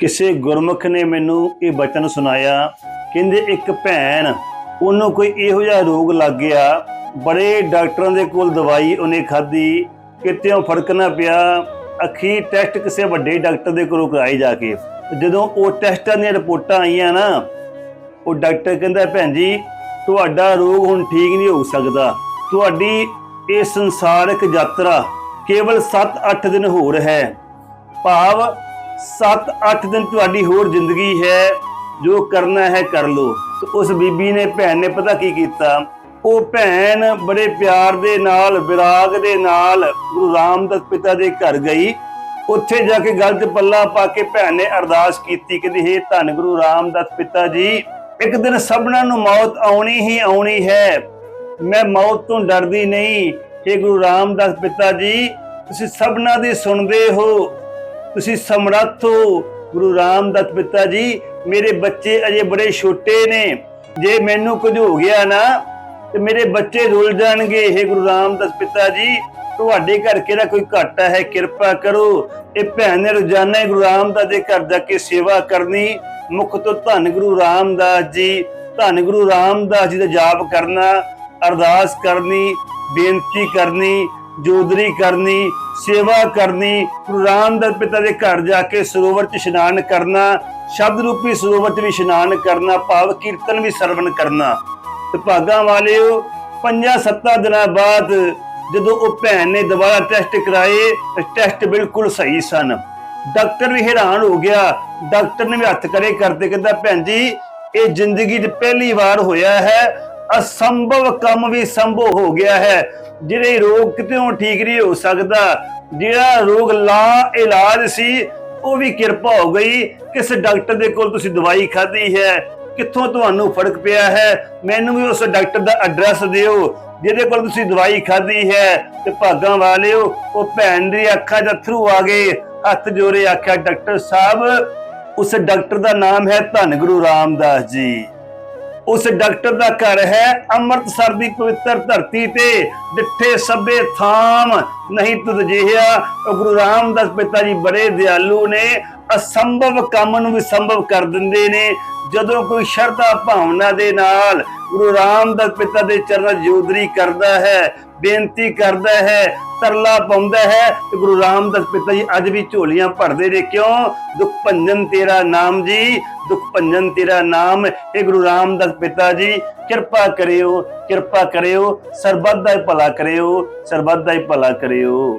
ਕਿਸੇ ਗੁਰਮੁਖ ਨੇ ਮੈਨੂੰ ਇਹ ਬਚਨ ਸੁਣਾਇਆ, ਕਹਿੰਦੇ ਇੱਕ ਭੈਣ, ਉਹਨੂੰ ਕੋਈ ਇਹੋ ਜਿਹਾ ਰੋਗ ਲੱਗ ਗਿਆ, ਬੜੇ ਡਾਕਟਰਾਂ ਦੇ ਕੋਲ ਦਵਾਈ ਉਹਨੇ ਖਾਧੀ ਕਿਤੇੋਂ ਫ਼ਰਕ ਨਾ ਪਿਆ ਅਖੀ ਟੈਸਟ ਕਿਸੇ ਵੱਡੇ ਡਾਕਟਰ ਦੇ ਕੋਲੋਂ ਕਰਾਈ ਜਾ ਕੇ। ਜਦੋਂ ਉਹ ਟੈਸਟਾਂ ਦੀਆਂ ਰਿਪੋਰਟਾਂ ਆਈਆਂ ਨਾ, ਉਹ ਡਾਕਟਰ ਕਹਿੰਦਾ, ਭੈਣ ਜੀ, ਤੁਹਾਡਾ ਰੋਗ ਹੁਣ ਠੀਕ ਨਹੀਂ ਹੋ ਸਕਦਾ। ਤੁਹਾਡੀ ਇਹ ਸੰਸਾਰਿਕ ਯਾਤਰਾ ਕੇਵਲ 7-8 ਦਿਨ ਹੋਰ ਹੈ। ਭਾਵ 7-8 ਦਿਨ ਤੁਹਾਡੀ ਹੋਰ ਜ਼ਿੰਦਗੀ ਹੈ, ਜੋ ਕਰਨਾ ਹੈ ਕਰ ਲਓ। ਉਸ ਬੀਬੀ ਨੇ, ਭੈਣ ਨੇ ਪਤਾ ਕੀ ਕੀਤਾ? ਉਹ ਭੈਣ ਬੜੇ ਪਿਆਰ ਦੇ ਨਾਲ, ਵਿਰਾਗ ਦੇ ਨਾਲ ਗੁਰੂ ਰਾਮਦਾਸ ਪਿਤਾ ਦੇ ਘਰ ਗਈ। ਉੱਥੇ ਜਾ ਕੇ ਗਲਤ ਪੱਲਾ ਪਾ ਕੇ ਭੈਣ ਨੇ ਅਰਦਾਸ ਕੀਤੀ, ਕਹਿੰਦੀ, ਹੇ ਧੰਨ ਗੁਰੂ ਰਾਮਦਾਸ ਪਿਤਾ ਜੀ, ਇੱਕ ਦਿਨ ਸਭਨਾਂ ਨੂੰ ਮੌਤ ਆਉਣੀ ਹੀ ਆਉਣੀ ਹੈ। ਮੈਂ ਮੌਤ ਤੋਂ ਡਰਦੀ ਨਹੀਂ। ਹੇ ਗੁਰੂ ਰਾਮਦਾਸ ਪਿਤਾ ਜੀ, ਤੁਸੀਂ ਸਭਨਾਂ ਦੀ ਸੁਣਦੇ ਹੋ। ਤੁਸੀਂ ਸਮਰੱਥ ਹੋ। ਗੁਰੂ ਰਾਮਦਾਸ ਪਿਤਾ ਜੀ, ਮੇਰੇ ਬੱਚੇ ਅਜੇ ਬੜੇ ਛੋਟੇ ਨੇ। ਜੇ ਮੈਨੂੰ ਕੁਝ ਹੋ ਗਿਆ ਨਾ, ਤੇ ਮੇਰੇ ਬੱਚੇ ਰੁੱਲ ਜਾਣਗੇ। ਹੇ ਗੁਰੂ ਰਾਮਦਾਸ ਪਿਤਾ ਜੀ, ਤੁਹਾਡੇ ਘਰ ਕਿਹੜਾ ਕੋਈ ਘਾਟਾ ਹੈ? ਕਿਰਪਾ ਕਰੋ। ਇਹ ਭੈਣ ਨੇ ਰੋਜ਼ਾਨਾ ਗੁਰੂ ਰਾਮਦਾਸ ਦੇ ਘਰ ਜਾ ਕੇ ਸੇਵਾ ਕਰਨੀ। ਮੁੱਖ ਤੋਂ ਧੰਨ ਗੁਰੂ ਰਾਮਦਾਸ ਜੀ। ਧੰਨ ਗੁਰੂ ਰਾਮਦਾਸ ਜੀ ਦਾ ਜਾਪ ਕਰਨਾ, ਅਰਦਾਸ ਕਰਨੀ, ਬੇਨਤੀ ਕਰਨੀ। ਜੋਦਰੀ ਕਰਨੀ, ਸੇਵਾ ਕਰਨੀ ਗੁਰੂ ਰਾਮਦਾਸ ਪਿਤਾ ਦੇ ਘਰ ਜਾ ਕੇ ਸਰੋਵਰ 'ਚ ਇਸ਼ਨਾਨ ਕਰਨਾ ਸ਼ਬਦ ਰੂਪੀ ਸਰੋਵਰ 'ਚ ਵੀ ਇਸ਼ਨਾਨ ਕਰਨਾ, ਭਾਵ ਕੀਰਤਨ ਵੀ ਸਰਵਣ ਕਰਨਾ। ਤੇ ਭਾਗਾਂ ਵਾਲਿਓ, ਪੰਜਾਂ ਸੱਤਾਂ ਦਿਨਾਂ ਬਾਅਦ ਜਦੋਂ ਉਹ ਭੈਣ ਨੇ ਦੁਬਾਰਾ ਟੈਸਟ ਕਰਾਏ ਟੈਸਟ ਬਿਲਕੁਲ ਸਹੀ ਸਨ। ਡਾਕਟਰ ਵੀ ਹੈਰਾਨ ਹੋ ਗਿਆ। ਡਾਕਟਰ ਨੇ ਵੀ ਹੱਥ ਕਰੇ ਕਰਦੇ, ਕਹਿੰਦਾ, ਭੈਣ ਜੀ, ਇਹ ਜ਼ਿੰਦਗੀ 'ਚ ਪਹਿਲੀ ਵਾਰ ਹੋਇਆ ਹੈ। ਅਸੰਭਵ ਕੰਮ ਵੀ ਸੰਭਵ ਹੋ ਗਿਆ ਹੈ। ਜਿਹੜੇ ਰੋਗ ਕਿਤੇੋਂ ਠੀਕ ਨਹੀਂ ਹੋ ਸਕਦਾ, ਜਿਹੜਾ ਰੋਗ ਲਾ ਇਲਾਜ ਸੀ, ਉਹ ਵੀ ਕਿਰਪਾ ਹੋ ਗਈ। ਕਿਸ ਡਾਕਟਰ ਦੇ ਕੋਲ ਤੁਸੀਂ ਦਵਾਈ ਖਾਧੀ ਹੈ? ਕਿੱਥੋਂ ਤੁਹਾਨੂੰ ਫ਼ਰਕ ਪਿਆ ਹੈ? ਮੈਨੂੰ ਵੀ ਉਸ ਡਾਕਟਰ ਦਾ ਐਡਰੈਸ ਦਿਓ, ਜਿਹਦੇ ਕੋਲ ਤੁਸੀਂ ਦਵਾਈ ਖਾਧੀ ਹੈ। ਤੇ ਭਾਗਾਂ ਵਾਲਿਓ ਉਹ ਭੈਣ ਦੀ ਅੱਖਾਂ 'ਚ ਅਥਰੂ ਆ ਗਏ। ਹੱਥ ਜੋੜੇ ਆਖਿਆ, ਡਾਕਟਰ ਸਾਹਿਬ, ਉਸ ਡਾਕਟਰ ਦਾ ਨਾਮ ਹੈ ਧੰਨ ਗੁਰੂ ਰਾਮਦਾਸ ਜੀ। ਉਸ ਡਾਕਟਰ ਦਾ ਘਰ ਹੈ ਅੰਮ੍ਰਿਤਸਰ ਦੀ ਪਵਿੱਤਰ ਧਰਤੀ ਤੇ ਡਿੱਠੇ ਸਭੇ ਥਾਮ ਨਹੀਂ ਤੁਧ ਜਿਹਾ ਉਹ ਗੁਰੂ ਰਾਮਦਾਸ ਪਿਤਾ ਜੀ ਬੜੇ ਦਿਆਲੂ ਨੇ। ਅਸੰਭਵ ਕੰਮ ਨੂੰ ਵੀ ਸੰਭਵ ਕਰ ਦਿੰਦੇ ਨੇ। ਜਦੋਂ ਕੋਈ ਸ਼ਰਧਾ ਭਾਵਨਾ ਦੇ ਨਾਲ ਗੁਰੂ ਰਾਮਦਾਸ ਪਿਤਾ ਦੇ ਚਰਨ ਜੋਦਰੀ ਕਰਦਾ ਹੈ, ਬੇਨਤੀ ਕਰਦਾ ਹੈ, ਤਰਲਾ ਪਾਉਂਦਾ ਹੈ, ਤੇ ਗੁਰੂ ਰਾਮਦਾਸ ਪਿਤਾ ਜੀ ਅੱਜ ਵੀ ਝੋਲੀਆਂ ਭਰਦੇ ਨੇ। ਕਿਉਂ? ਦੁੱਖ ਭੰਜਨ ਤੇਰਾ ਨਾਮ ਜੀ, ਦੁੱਖ ਭੰਜਨ ਤੇਰਾ ਨਾਮ। ਇਹ ਗੁਰੂ ਰਾਮਦਾਸ ਪਿਤਾ ਜੀ, ਕਿਰਪਾ ਕਰਿਓ ਕਿਰਪਾ ਕਰਿਓ, ਸਰਬੱਤ ਦਾ ਹੀ ਭਲਾ ਕਰਿਓ, ਸਰਬੱਤ ਦਾ ਹੀ ਭਲਾ ਕਰਿਓ।